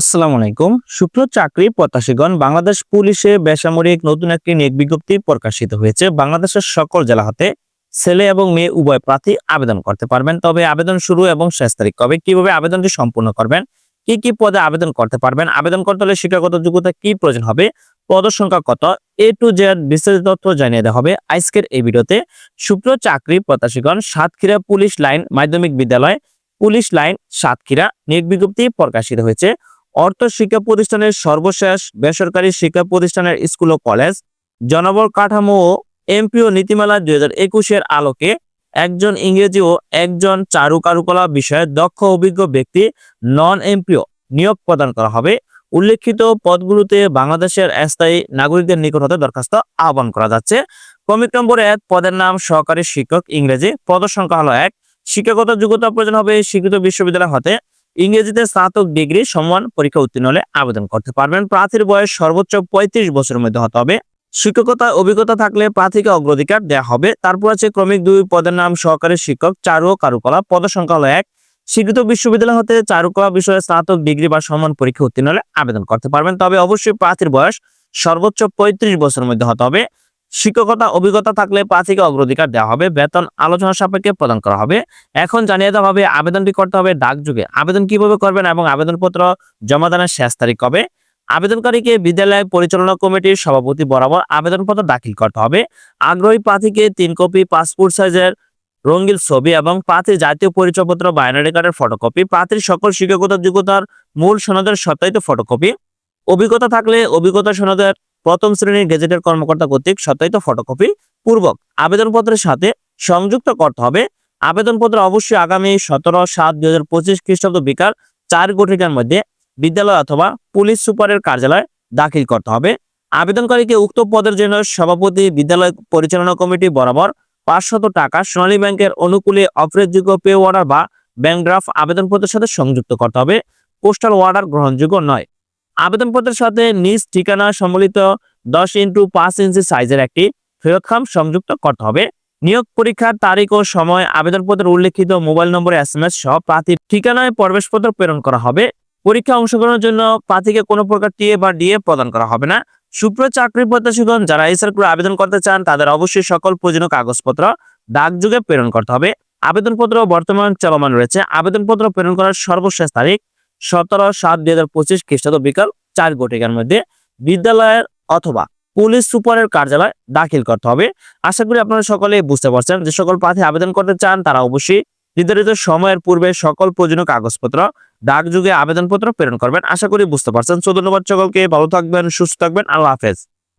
আসসালামু আলাইকুম। শুক্র চাকরি প্রত্যাশীগণ, বাংলাদেশ পুলিশে বেসামরিক নতুন একটি নিয়োগ বিজ্ঞপ্তি প্রকাশিত হয়েছে। বাংলাদেশের সকল জেলা হতে ছেলে এবং মেয়ে উভয় প্রার্থী আবেদন করতে পারবেন। তবে আবেদন শুরু এবং শেষ তারিখ কবে? কীভাবে আবেদনটি সম্পূর্ণ করবেন? কি কি পদে আবেদন করতে পারবেন? আবেদন করতে হলে শিক্ষাগত যোগ্যতা কি প্রয়োজন হবে? পদ সংখ্যা কত? এ টু জেড বিস্তারিত তথ্য জানিয়ে দেওয়া হবে আজকের এই ভিডিওতে। শুক্র চাকরি প্রত্যাশীগণ, সাতক্ষীরা পুলিশ লাইন মাধ্যমিক বিদ্যালয়, পুলিশ লাইন সাতক্ষীরা নিয়োগ বিজ্ঞপ্তি প্রকাশিত হয়েছে। অর্থ শিক্ষা প্রতিষ্ঠানের সর্বশেষ বেসরকারি শিক্ষা প্রতিষ্ঠানের স্কুল ও কলেজ। জনবল কাঠামো ও এমপিও নীতিমালা দুই হাজার একুশের আলোকে একজন ইংরেজি ও একজন চারু কারুকলা বিষয়ে দক্ষ অভিজ্ঞ ব্যক্তি নন এমপিও নিয়োগ প্রদান করা হবে। উল্লেখিত পদগুলোতে বাংলাদেশের স্থায়ী নাগরিকদের নিকট হতে দরখাস্ত আহ্বান করা যাচ্ছে। ক্রমিক নম্বর এক পদের নাম সহকারী শিক্ষক ইংরেজি পদ সংখ্যা হলো এক। শিক্ষাগত যোগ্যতা প্রয়োজন হবে স্বীকৃত বিশ্ববিদ্যালয় হতে। ইংরেজিতে স্নাতক ডিগ্রি সমান পরীক্ষা উত্তীর্ণ হলে আবেদন করতে পারবেন। প্রার্থীর বয়স সর্বোচ্চ পঁয়ত্রিশ বছরের মধ্যে হতে হবে। শিক্ষকতা অভিজ্ঞতা থাকলে প্রার্থীকে অগ্রাধিকার দেওয়া হবে। তারপর আছে ক্রমিক দুই পদের নাম সহকারী শিক্ষক, চারু কারুকলা। পদ সংখ্যা হলো এক। স্বীকৃত বিশ্ববিদ্যালয় হতে চারুকলা বিষয়ে স্নাতক ডিগ্রি বা সমান পরীক্ষা উত্তীর্ণ হলে আবেদন করতে পারবেন। তবে অবশ্যই প্রার্থীর বয়স সর্বোচ্চ পঁয়ত্রিশ বছরের মধ্যে হতে হবে। শিক্ষকতা, অভিজ্ঞতা থাকলে প্রার্থীকে অগ্রাধিকার দেওয়া হবে। বেতন আলোচনা সাপেক্ষে প্রদান করা হবে। এখন জানিয়ে দেওয়া হবে, আবেদনটি করতে হবে ডাকযুগে আবেদন কীভাবে করবেন এবং আবেদনপত্র জমা দানের শেষ তারিখ কবে? আবেদনকারীকে বিদ্যালয় পরিচালনা কমিটির সভাপতি বরাবর আবেদনপত্র দাখিল করতে হবে। আগ্রহী প্রার্থীকে তিন কপি পাসপোর্ট সাইজের রঙিন ছবি এবং প্রার্থীর জাতীয় পরিচয়পত্র বায়োনারি কার্ডের ফটোকপি, প্রার্থীর সকল শিক্ষাগত যোগ্যতার মূল সনদের সত্যায়িত ফটোকপি। অভিজ্ঞতা থাকলে অভিজ্ঞতা সনদের প্রথম শ্রেণির গেজেটের কর্মকর্তা কর্তৃক সত্যায়িত ফটোকপি পূর্বক আবেদনপত্রের সাথে সংযুক্ত করতে হবে। আবেদনপত্র অবশ্যই আগামী সতেরো সাত দুই হাজার পঁচিশ খ্রিস্টাব্দ বিকাল চার ঘটিকার মধ্যে বিদ্যালয় অথবা পুলিশ সুপারের কার্যালয়ে দাখিল করতে হবে। আবেদনকারীকে উক্ত পদের জন্য সভাপতি, বিদ্যালয় পরিচালনা কমিটি বরাবর পাঁচশত টাকা সোনালী ব্যাংকের অনুকূলে অপরাধযোগ্য পে অর্ডার বা ব্যাংক ড্রাফট আবেদনপত্রের সাথে সংযুক্ত করতে হবে। পোস্টাল অর্ডার গ্রহণযোগ্য নয়। আবেদনপত্রের সাথে নিজ ঠিকানা সম্বলিত দশ ইন্টু পাঁচ ইঞ্চি সাইজের একটি ফেরতখাম সংযুক্ত করতে হবে। নিয়োগ পরীক্ষার তারিখ ও সময়, আবেদনপত্রের উল্লেখিত মোবাইল নম্বরে, এস এম এস সহ প্রার্থীর ঠিকানায় প্রবেশপত্র প্রেরণ করা হবে। পরীক্ষা অংশগ্রহণের জন্য প্রার্থীকে কোনো প্রকার টিএ বা ডিএ প্রদান করা হবে না। সুপ্র চাকরি প্রত্যাশীগণ যারা এই সার্কুলে আবেদন করতে চান, তাদের অবশ্যই সকল প্রয়োজনীয় কাগজপত্র ডাকযোগে প্রেরণ করতে হবে। আবেদনপত্র বর্তমান চলমান রয়েছে। আবেদনপত্র প্রেরণ করার সর্বশেষ তারিখ সতেরো সাত দুই হাজার পঁচিশ খ্রিস্টাব্দ বিকাল চার ঘটিকার মধ্যে বিদ্যালয়ের অথবা পুলিশ সুপারের কার্যালয় দাখিল করতে হবে। আশা করি আপনারা সকলে বুঝতে পারছেন যে সকল প্রার্থী আবেদন করতে চান তারা অবশ্যই নির্ধারিত সময়ের পূর্বে সকল প্রয়োজনীয় কাগজপত্র, ডাকযোগে আবেদনপত্র প্রেরণ করবেন। আশা করি বুঝতে পারছেন। চৌদ্দ নম্বর সকলকে, ভালো থাকবেন, সুস্থ থাকবেন। আল্লাহ হাফেজ।